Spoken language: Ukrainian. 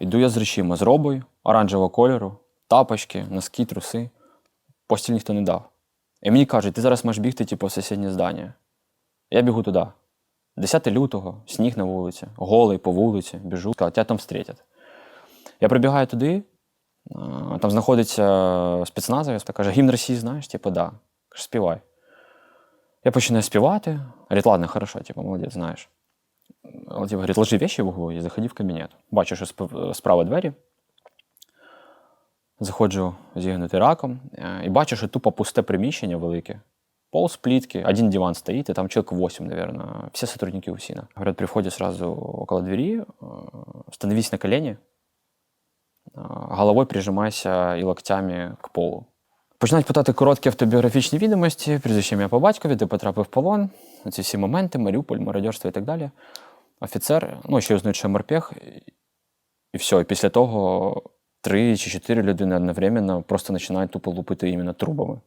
Іду я з речима, з робою, оранжевого кольору, тапочки, носки, труси. Постіль ніхто не дав. І мені кажуть, ти зараз маєш бігти, типу, в сусіднє здання. Я бігу туди. 10 лютого, сніг на вулиці, голий по вулиці, біжу, кажуть, тебе там встрітять. Я прибігаю туди, там знаходиться спецназовець, каже, гімн Росії знаєш? Типу, да. Каже, співай. Я починаю співати. Говорить, ладно, хорошо, типу, молодець, знаєш. Типу, говорить, ложи вещи в углу і заходи в кабінет. Бачу, що справа двері. Заходжу зігнути раком е, і бачу, що тупо пусте приміщення велике. Пол с плитки, один диван стоит, и там человек 8, наверное. Все сотрудники УСИНа. Говорят, при входе сразу около двери, э, становись на колени, э, головой прижимайся і локтями к полу. Починають питати короткі автобіографічні відомості, прізвище ім'я по батькові, де потрапив в полон, ці всі моменти, Маріуполь, мародерство і так далі. Офіцер, ну, ще означає морпех, і все. І після того три чи чотири людини одновременно просто починають тупо лупити іменно трубами.